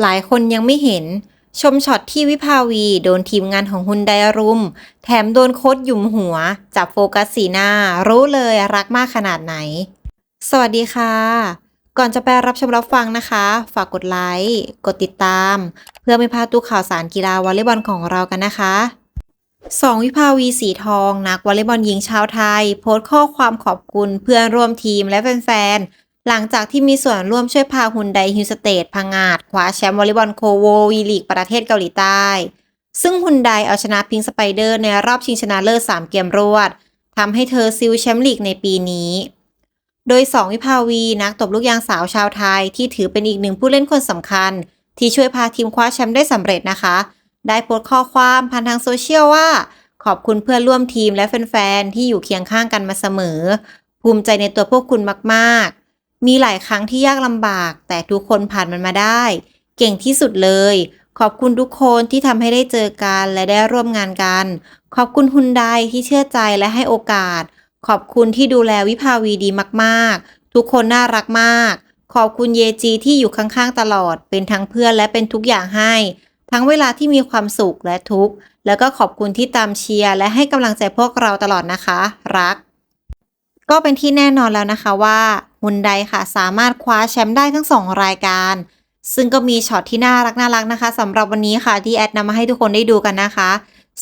หลายคนยังไม่เห็น ชมช็อตที่วิภาวี โดนทีมงานของฮุนไดรุม แถมโดนโคดหยุมหัว จับโฟกัสสีหน้า รู้เลยรักมากขนาดไหน สวัสดีค่ะ ก่อนจะไปรับชมรับฟังนะคะ ฝากกดไลค์กดติดตาม เพื่อไม่พลาดทุกข่าวสารกีฬาวอลเลย์บอลของเรากันนะคะสองวิภาวีสีทอง นักวอลเลย์บอลหญิงชาวไทย โพสต์ข้อความขอบคุณเพื่อนร่วมทีมและแฟน หลังจากที่มีส่วนร่วมช่วยพาฮุนไดฮิวสเตดพังงาดคว้าแชมป์วอลเลย์บอลโคโววีลีกประเทศเกาหลีใต้ ซึ่งฮุนไดเอาชนะพิงค์สไปเดอร์ในรอบชิงชนะเลิศ3เกมรวดทำให้เธอซิลแชมป์ลีกในปีนี้ โดย 2 วิภาวีนักตบลูกยางสาวชาวไทยที่ถือเป็นอีกหนึ่งผู้เล่นคนสำคัญ ที่ช่วยพาทีมคว้าแชมป์ได้สำเร็จนะคะ ได้โพสต์ข้อความผ่านทางโซเชียลว่า ขอบคุณเพื่อนร่วมทีมและแฟนๆที่อยู่เคียงข้างกันมาเสมอ ภูมิใจในตัวพวกคุณมากๆ มีหลายครั้งที่ยากลำบาก แต่ทุกคนผ่านมันมาได้ เก่งที่สุดเลย ขอบคุณทุกคนที่ทำให้ได้เจอกันและได้ร่วมงานกัน ขอบคุณฮุนไดที่เชื่อใจและให้โอกาส ขอบคุณที่ดูแลวิภาวีดีมากๆ ทุกคนน่ารักมาก ขอบคุณเยจีที่อยู่ข้างๆตลอด เป็นทั้งเพื่อนและเป็นทุกอย่างให้ ทั้งเวลาที่มีความสุขและทุกข์ แล้วก็ขอบคุณที่ตามเชียร์และให้กำลังใจพวกเราตลอดนะคะ รัก ก็เป็นที่แน่นอนแล้วนะคะว่าฮุนไดค่ะสามารถคว้าแชมป์ได้ทั้งสองรายการ ซึ่งก็มีช็อตที่น่ารักน่ารักนะคะสำหรับวันนี้ค่ะที่แอดนำมาให้ทุกคนได้ดูกันนะคะ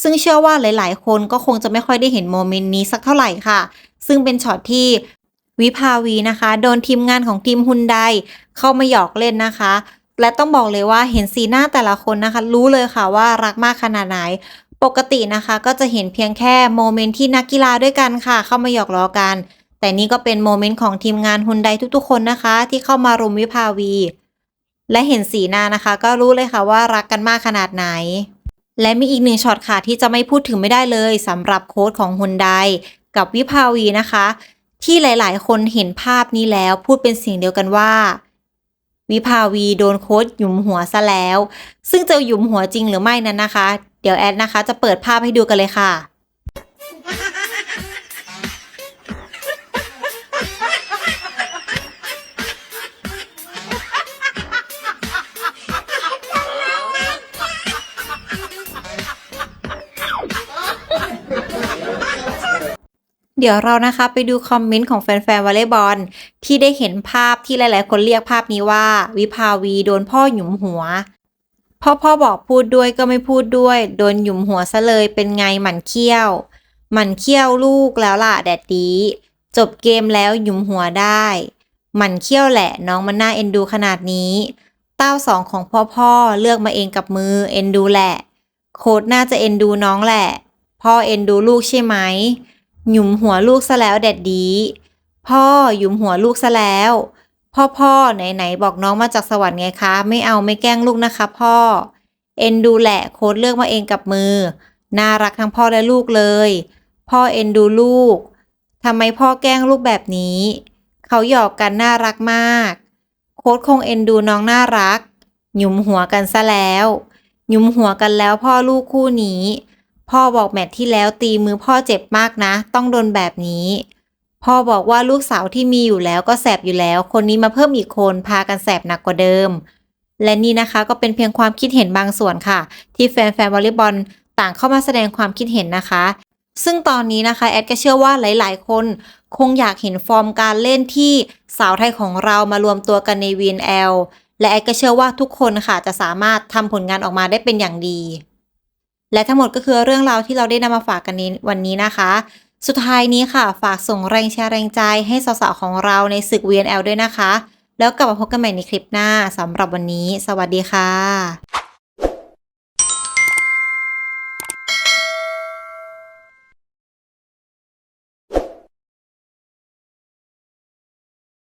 ซึ่งเชื่อว่าหลาย ๆ คนก็คงจะไม่ค่อยได้เห็นโมเมนต์นี้สักเท่าไหร่ค่ะ ซึ่งเป็นช็อตที่วิภาวีนะคะ โดนทีมงานของทีมฮุนไดเข้ามาหยอกเล่นนะคะ และต้องบอกเลยว่าเห็นสีหน้าแต่ละคนนะคะ รู้เลยค่ะว่ารักมากขนาดไหนปกตินะคะก็จะเห็นเพียงแค่โมเมนต์ที่นักกีฬาด้วยกันค่ะ เข้ามาหยอกล้อกัน แต่นี่ก็เป็นโมเมนต์ของทีมงานฮุนไดทุกๆ คนนะคะ ที่เข้ามารุมวิภาวี และเห็นสีหน้านะคะ ก็รู้เลยค่ะว่ารักกันมากขนาดไหน และมีอีกหนึ่งช็อตค่ะที่จะไม่พูดถึงไม่ได้เลยสำหรับโค้ดของฮุนไดกับวิภาวีนะคะ ที่หลายๆ คนเห็นภาพนี้แล้วพูดเป็นเสียงเดียวกันว่า วิภาวีโดนโค้ดหยุมหัวซะแล้ว ซึ่งจะหยุมหัวจริงหรือไม่นั้นนะคะ เดี๋ยวแอดนะคะ จะเปิดภาพให้ดูกันเลยค่ะ เดี๋ยวเรานะคะไปดูคอมเมนต์ของแฟนๆวอลเลย์บอลที่ได้เห็นภาพที่หลายๆ คนเรียกภาพนี้ว่า วิภาวีโดนพ่อหยุมหัวพ่อพ่อบอกพูดด้วยก็ไม่พูดด้วย โดนหยุมหัวซะเลยเป็นไงหมันเขี้ยว หมันเขี้ยวลูกแล้วล่ะแดดดีจบเกมแล้วหยุมหัวได้ หมันเขี้ยวแหละน้องมันน่าเอ็นดูขนาดนี้ เต้าสองของพ่อพ่อเลือกมาเองกับมือเอ็นดูแหละ โค้ดน่าจะเอ็นดูน้องแหละ พ่อเอ็นดูลูกใช่ไหม หยุมหัวลูกซะแล้วแดดดี พ่อหยุมหัวลูกซะแล้ว พ่อพ่อไหนไหนบอกน้องมาจากสวรรค์ไงคะ ไม่เอาไม่แกล้งลูกนะคะ พ่อ เอ็นดูแหละโค้ดเลือกมาเองกับมือ น่ารักทั้งพ่อและลูกเลย พ่อเอ็นดูลูกทำไมพ่อแกล้งลูกแบบนี้ เขาหยอกกันน่ารักมาก โค้ดคงเอ็นดูน้องน่ารัก หยุมหัวกันซะแล้ว หยุมหัวกันแล้วพ่อลูกคู่นี้ พ่อบอกแมตช์ที่แล้วตีมือพ่อเจ็บมากนะ ต้องโดนแบบนี้ พ่อบอกว่าลูกสาวที่มีอยู่แล้วก็แสบอยู่แล้ว คนนี้มาเพิ่มอีกคนพากันแสบหนักกว่าเดิม และนี่นะคะก็เป็นเพียงความคิดเห็นบางส่วนค่ะ ที่แฟนๆวอลเลย์บอลต่างเข้ามาแสดงความคิดเห็นนะคะ ซึ่งตอนนี้นะคะแอดก็เชื่อว่าหลาย ๆ คนคงอยากเห็นฟอร์มการเล่นที่สาวไทยของเรามารวมตัวกันใน VNL และแอดก็เชื่อว่าทุกคนค่ะจะสามารถทำผลงานออกมาได้เป็นอย่างดี และทั้งหมดก็คือเรื่องราวที่เราได้นำมาฝากกันในวันนี้นะคะ สุดท้ายนี้ค่ะ ฝากส่งแรงแชร์แรงใจให้สาวๆของเราในศึก VNL ด้วยนะคะ แล้วกลับมาพบกันใหม่ในคลิปหน้าสำหรับวันนี้ สวัสดีค่ะ